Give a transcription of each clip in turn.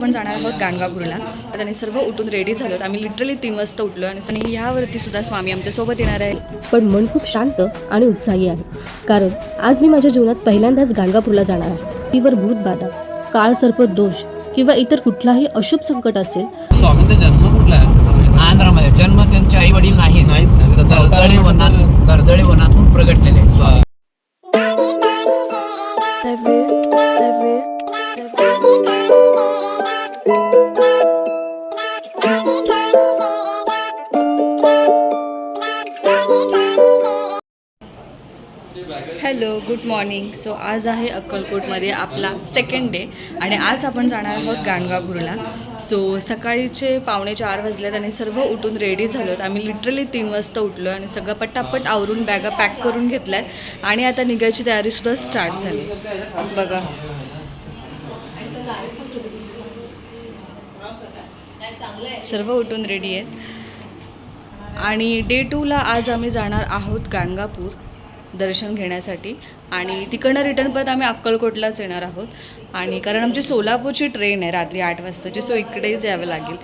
आपण जाणार आहोत गाणगापूरला. तर त्यांनी सर्व उठून रेडी झालो आम्ही लिटरली तीन वाजता उठलो आणि आणि ह्यावरती सुद्धा स्वामी आमच्यासोबत येणार आहे. पण मन खूप शांत आणि उत्साही आहे. कारण आज मी माझ्या जीवनात पहिल्यांदाच गाणगापूरला जाणार आहे. तीवर भूतबाधा काळ सर्प दोष किंवा इतर कुठलाही अशुभ संकट असेल स्वामींचा जन्म कुठला आहे? आंध्रामध्ये. जन्म त्यांचे आई वडील नाही नाहीत. ना. कर्दळी वनात कर्दळी वनातून प्रगटलेले हॅलो गुड मॉर्निंग. सो आज आहे अक्कलकोटमध्ये आपला सेकंड डे आणि आज आपण जाणार आहोत गाणगापूरला. सो सकाळीचे पावणे चार वाजल्यात आणि सर्व उठून रेडी झालो आम्ही लिटरली तीन वाजता उठलो आणि सगळं पटापट आवरून बॅगा पॅक करून घेतल्यात. आणि आता निघायची तयारीसुद्धा स्टार्ट झाली. बघा. सर्व उठून रेडी आहेत. आणि डे टूला आज आम्ही जाणार आहोत गाणगापूर. दर्शन घेण्यासाठी. आणि तिकडनं रिटर्न परत आम्ही अक्कलकोटलाच येणार आहोत. आणि कारण आमची सोलापूरची ट्रेन आहे रात्री आठ वाजताची सो इकडेच यावं लागेल.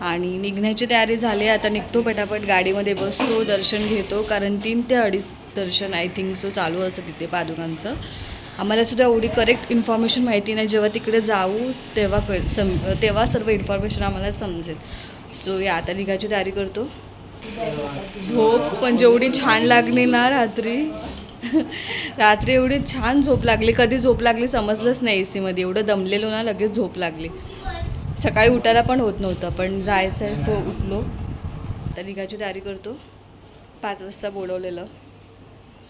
आणि निघण्याची तयारी झाली आहे. आता निघतो पटापट गाडीमध्ये बसतो दर्शन घेतो. कारण तीन ते अडीच दर्शन आय थिंक सो चालू असतं तिथे पादुकांचं. आम्हाला सुद्धा एवढी करेक्ट इन्फॉर्मेशन माहिती नाही. जेव्हा तिकडे जाऊ तेव्हा कळ सम तेव्हा सर्व इन्फॉर्मेशन आम्हाला समजेल. सो या आता निघायची तयारी करतो. झोप पण जेवढी छान लागली ना रात्री. रात्री एवढी छान झोप लागली. कधी झोप लागली समजलंच नाही ए सीमध्ये एवढं दमलेलो ना लगेच झोप लागली. सकाळी उठायला पण होत नव्हतं पण जायचं आहे सो उठलो. तर निघायची तयारी करतो. पाच वाजता बोलवलेलं.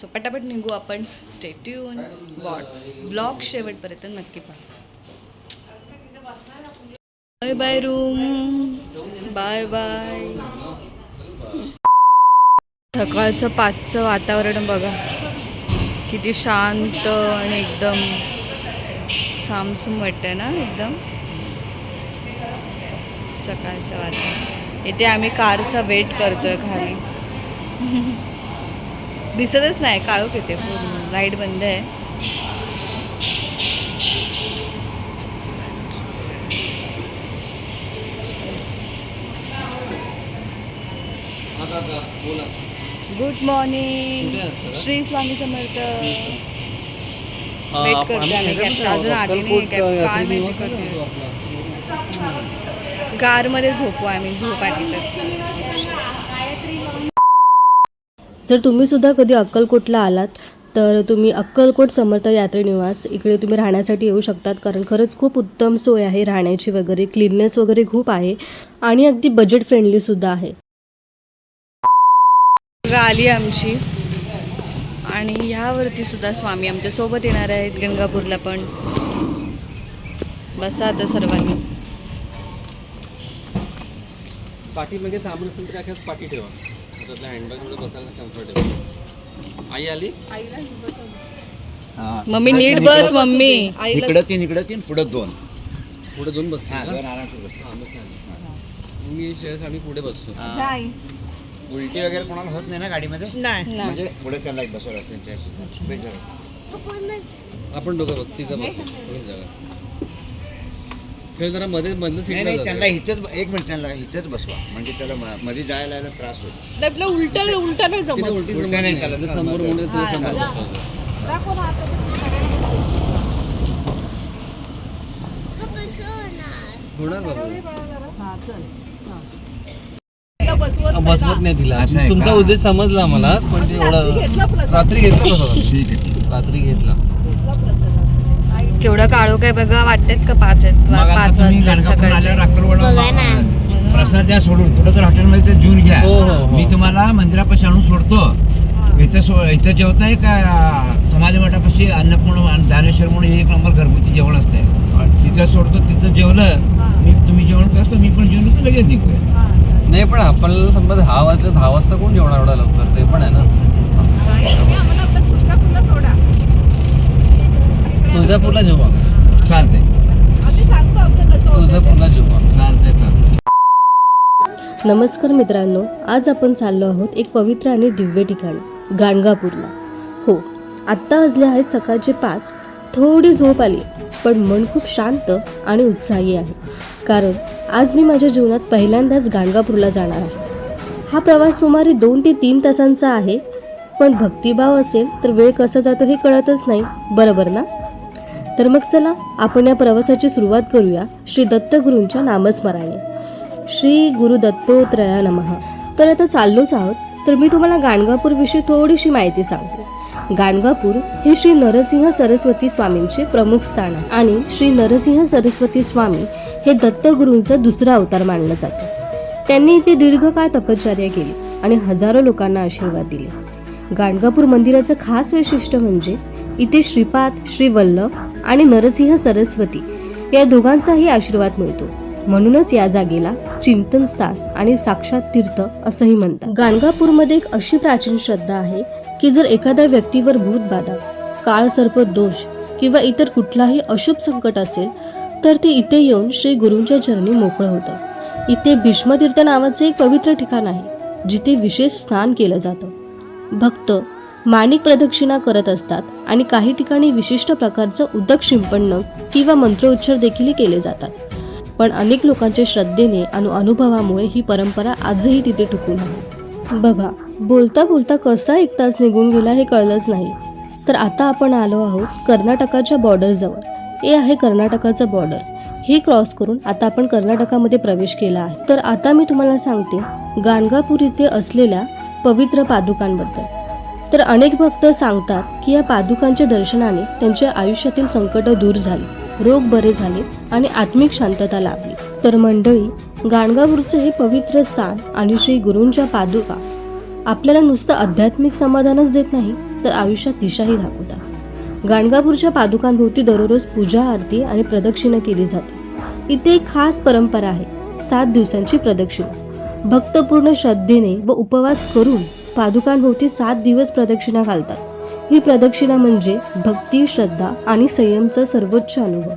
सो पटापट निघू आपण. स्टेट्यून बॉट ब्लॉग शेवटपर्यंत नक्की पण bye bye room bye bye सकाळचं पाचचं वातावरण बघा. किती शांत आणि एकदम सामसूम वाटतंय ना एकदम. सकाळचं वातावरण. इथे आम्ही कारचा वेट करतोय खाली. दिसतच नाही काळोख येते पूर्ण. लाइट बंद आहे. Good morning Shri Swami Samarth. Wait करते आम्ही. कॅबचा अजून आली नाही कॅब काय माहिती कधी कारमध्ये झोपू आम्ही. झोप आली तर जर तुम्ही सुद्धा कधी अक्कलकोटला आलात तर तुम्ही अक्कलकोट समर्थ यात्री निवास इकडे तुम्ही राहण्यासाठी येऊ शकतात. कारण खरंच खूप उत्तम सोय आहे राहण्याची वगैरे. क्लीननेस वगैरे खूप आहे. आणि अगदी बजेट फ्रेंडलीसुद्धा आहे. आली आमची आणि ह्यावरती सुद्धा स्वामी आमच्यासोबत येणार आहेत गंगापूरला पण बसा आता सर्वांनी पाठीमागे सामान असेल तर अख्याच पाठी ठेवा त्यातल्या हँडबॅगमध्ये बसायला कम्फर्टेबल आई आली हा. मम्मी नीट बस मम्मी इकडं तीन इकडं तीन पुढं दोन पुढे दोन बसते हा? दोन आरामशीर. हा, बस आली. मी शेअर्स आणि पुढे बसतो हा. उलटी वगैरे कोणाला होत नाही ना गाडीमध्ये? नाही. म्हणजे पुढे त्याला एक बसवलं असतं त्यांच्याशी. बेटर आपण दोघं दोन जागा खेळ जरा मध्ये मधलं नाही त्यांना. इथंच एक मिनिट त्यांना इथंच बसवा. म्हणजे त्याला मध्ये जायला यायला त्रास होईल. आपलं उलट उलट नाही तिथे उलटी जमत नाही. चालत समोर. म्हणून समोर बसवायचं. होणार बाबा. बसवत नाही तिला असं आहे तुमचा का? उद्देश समजला मला पण ते एवढा रात्री घेतला प्रसाद. ठीक आहे रात्री घेतला. केवढा काळो काय बघा वाटतात का पाच आहेत? मग आता पाच तुम्ही वाजता सकाळचे. प्रसाद द्या सोडून. कुठं तर हॉटेलमध्ये ते जेवून घ्या. हो, हो, हो. मी तुम्हाला मंदिरापाशी आणून सोडतो. इथं सो इथं जेवताय का समाधी मठापाशी अन्नपूर्ण आणि दानेश्वर म्हणून एक नंबर घरगुती जेवण असते तिथं सोडतो तिथं जेवलं मी तुम्ही जेवण करतो मी पण जेवलो तर लगेच निघूया. नाही पण आपल्याला समजा दहा वाजता दहा वाजता कोण जेवणार एवढा लवकर? ते पण आहे ना. तुळजापूरला जेव्हा चालतंय. तुळजापूरला जेव्हा चालतंय चालतंय. नमस्कार मित्रांनो आज आपण चाललो आहोत एक पवित्र आणि दिव्य ठिकाणी गाणगापूरला. हो आत्ता वाजले आहेत सकाळचे पाच. थोडी झोप आली पण मन खूप शांत आणि उत्साही आहे. कारण आज मी माझ्या जीवनात पहिल्यांदाच गाणगापूरला जाणार आहे. हा प्रवास सुमारे दोन ते तीन तासांचा आहे पण भक्तिभाव असेल तर वेळ कसा जातो हे कळतच नाही बरोबर ना? तर मग चला आपण या प्रवासाची सुरुवात करूया श्री दत्तगुरूंच्या नामस्मराने श्री गुरु दत्तोत्रया नमः. तर आता चाललोच आहोत तर मी तुम्हाला गाणगापूरविषयी थोडीशी माहिती सांगतो गाणगापूर हे श्री नरसिंह सरस्वती स्वामींचे प्रमुख स्थान आहे. आणि श्री नरसिंह सरस्वती स्वामी हे दत्तगुरूंचा दुसरा अवतार मानलं जातं. त्यांनी इथे दीर्घकाळ तपश्चर्या केली आणि हजारो लोकांना आशीर्वाद दिले. गाणगापूर मंदिराचं खास वैशिष्ट्य म्हणजे इथे श्रीपाद श्री वल्लभ आणि नरसिंह सरस्वती या दोघांचाही आशीर्वाद मिळतो. म्हणूनच या जागेला चिंतन स्थान आणि साक्षात तीर्थ असंही म्हणतात. गाणगापूरमध्ये एक अशी प्राचीन श्रद्धा आहे की जर एखाद्या व्यक्तीवर भूतबाधा काळ सर्प दोष किंवा इतर कुठलाही अशुभ संकट असेल तर ते इथे येऊन श्री गुरूंच्या चरणी मोकळं होतं. इथे भीष्मतीर्थ नावाचे एक पवित्र ठिकाण आहे जिथे विशेष स्नान केलं जातं. भक्त माणिक प्रदक्षिणा करत असतात आणि काही ठिकाणी विशिष्ट प्रकारचं उदक शिंपडणं किंवा मंत्रोच्चार देखील केले जातात. पण अनेक लोकांच्या श्रद्धेने आणि अनुभवामुळे ही परंपरा आजही तिथे टिकून आहे. बघा बोलता बोलता कसा एक तास निघून गेला हे कळलंच नाही. तर आता आपण आलो आहोत कर्नाटकाच्या बॉर्डरजवळ हे आहे कर्नाटकाचं बॉर्डर हे क्रॉस करून आता आपण कर्नाटकामध्ये प्रवेश केला आहे. तर आता मी तुम्हाला सांगते गाणगापूर इथे असलेल्या पवित्र पादुकांबद्दल. तर अनेक भक्त सांगतात की या पादुकांच्या दर्शनाने त्यांच्या आयुष्यातील संकट दूर झाली. रोग बरे झाले आणि आत्मिक शांतता लाभली. तर मंडळी गाणगापूरचं हे पवित्र स्थान आणि श्री गुरूंच्या पादुका आपल्याला नुसतं आध्यात्मिक समाधानच देत नाही तर आयुष्यात दिशाही दाखवतात. गाणगापूरच्या पादुकांभोवती दररोज पूजा आरती आणि प्रदक्षिणा केली जाते. इथे एक खास परंपरा आहे सात दिवसांची प्रदक्षिणा. भक्तपूर्ण श्रद्धेने व उपवास करून पादुकांभोवती सात दिवस प्रदक्षिणा घालतात. ही प्रदक्षिणा म्हणजे भक्ती श्रद्धा आणि संयमचा सर्वोच्च अनुभव.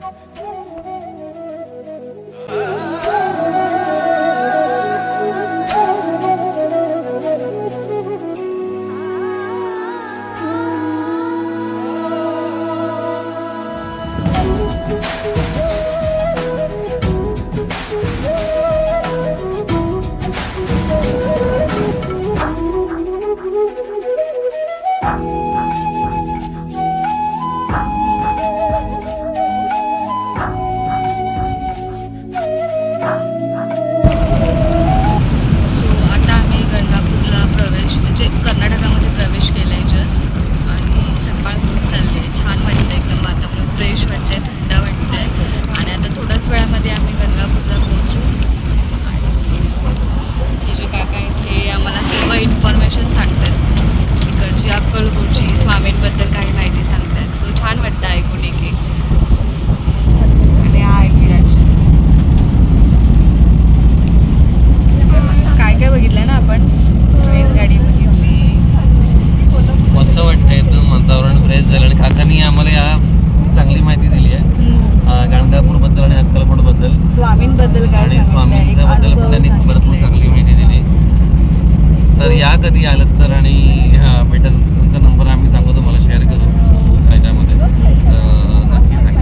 अक्कलकोटची स्वामींबद्दल काही माहिती सांगतात सो छान वाटतं ऐकून एक एक. काय काय बघितलं ना आपण? गाडी बघितली. मस्त वाटतंय एकदम वातावरण फ्रेश झालं. आणि काकांनी आम्हाला या चांगली माहिती दिली आहे. गाणगापूरबद्दल आणि अक्कलकोटबद्दल स्वामींबद्दल आणि स्वामींच्या बद्दल त्यांनी भरपूर. चांगली माहिती दिली. तर या कधी आलं तर आणि हा, तुमचा नंबर आम्ही सांगू तुम्हाला शेअर करू. त्याच्यामध्ये. नक्की सांगा.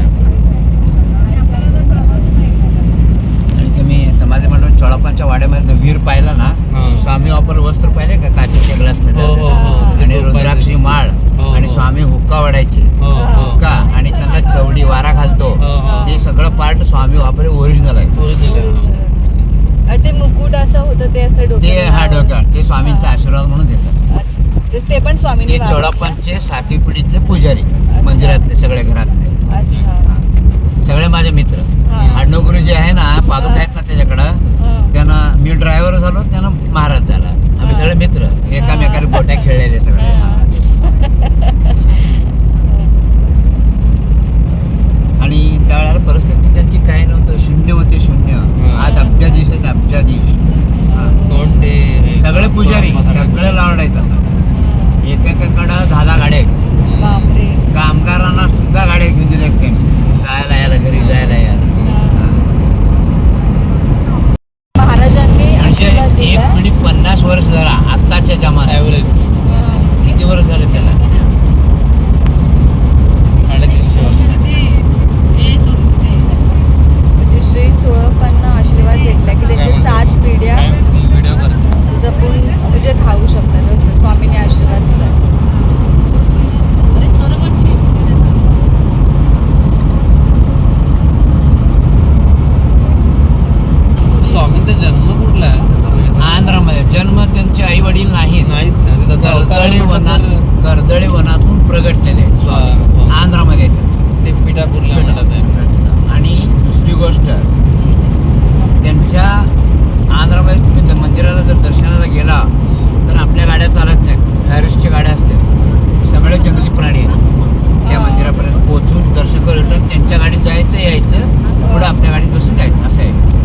आणि तुम्ही समाधी मंडळ चोळापांच्या वाड्यामध्ये वीर पाहिला ना. स्वामी वापर वस्त्र पाहिले का? काचेच्या ग्लासमध्ये हो, हो, हो. आणि रुद्राक्षी माळ. आणि. स्वामी हुक्का वाढायचे. हुक्का आणि त्यांना चवडी वारा घालतो. ते सगळं पार्ट स्वामी वापरे ओरिजिनल आहे. ते मुकुट असं होतं ते असं ते डोक्याला हा. डोक्यावर ते स्वामींचा आशीर्वाद म्हणून देतात. अच्छा. ते- पण स्वामींनी ते सातवी पिढीतले पुजारी मंदिरातले सगळ्या घरातले. अच्छा. सगळे माझे मित्र. हा. आडनोगुरू जे आहे ना पादुका आहेत ना त्याच्याकडं हा. त्यांना मी ड्रायव्हर झालो त्यांना महाराज झाला. आम्ही सगळे मित्र. एकामेकाला गोट्या खेळलेले सगळे. आणि त्यावेळेला परिस्थिती त्यांची वनातून प्रगटलेले हो, हो. आंध्रामध्ये ते पिठापूरला आणि दुसरी गोष्ट त्यांच्या आंध्रामध्ये तुम्ही त्या मंदिराला जर दर्शनाला गेला तर आपल्या गाड्या चालत नाहीत. फॅरेस्टच्या गाड्या असतात सगळे जंगली प्राणी आहेत. त्या मंदिरापर्यंत पोहोचून दर्शन करून त्यांच्या गाडीत जायचं यायचं पुढं आपल्या गाडीत बसून जायचं. असं आहे.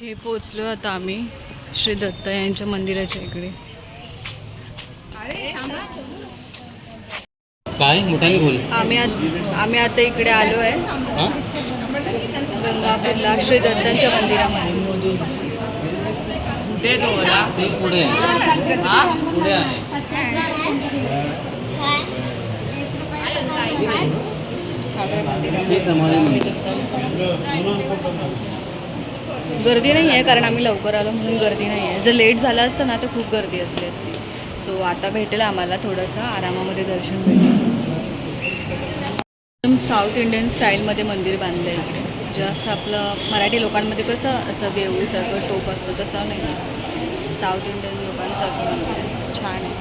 हे पोचलो आता आम्ही श्री दत्त यांच्या मंदिराच्या इकडे. काय? मोठ्याने बोल. आम्ही आम्ही आता इकडे आलो आहे. गंगापूरला श्री दत्तांच्या मंदिरामध्ये. ते पुढे आहे. पुढे आहे गर्दी नाही आहे कारण आम्ही लवकर आलो म्हणून गर्दी नाही आहे. जर लेट झालं असतं ना तर खूप गर्दी असली असती. सो आता भेटेल आम्हाला थोडंसं आरामामध्ये दर्शन भेटेल. एकदम साऊथ इंडियन स्टाईलमध्ये मंदिर बांधलं आहे इकडे. जसं आपलं मराठी लोकांमध्ये कसं असं देऊळीसारखं टोप असतं तसं नाही साऊथ इंडियन लोकांसारखं छान आहे.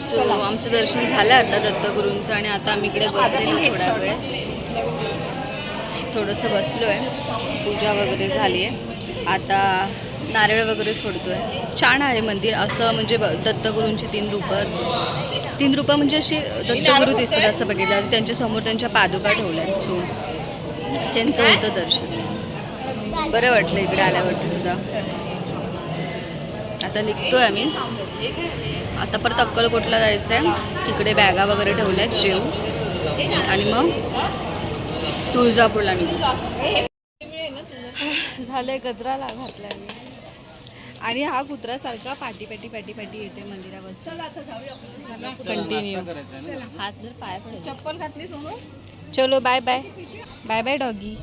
सो आमचं दर्शन झालं आता दत्तगुरूंचं आणि आता आम्ही इकडे बसलेलो थोडा वेळ. थोडंसं बसलो आहे पूजा वगैरे झाली आहे आता नारळ वगैरे फोडतो आहे छान आहे मंदिर. असं म्हणजे दत्तगुरूंची तीन रूपं. तीन रूपं म्हणजे अशी दत्तगुरू दिसतात असं बघितलं. त्यांच्यासमोर त्यांच्या पादुका ठेवल्या आहेत सो त्यांचं होतं दर्शन. बरं वाटलं इकडे आल्यावरती सुद्धा. आता निघतोय आम्ही. आता परत अक्कलकोटला जायचं आहे तिकडे बॅगा वगैरे ठेवल्या आहेत जेव. आणि मग? तुळजापूरला निघू. झालंय गजराला घातलाय मी. आणि हा कुत्र्यासारखा पाटी पाटी पाटी पाटी येते मंदिरापासून कंटिन्यू हात जर पाय पडेल. चप्पल घातली चलो bye bye bye bye doggy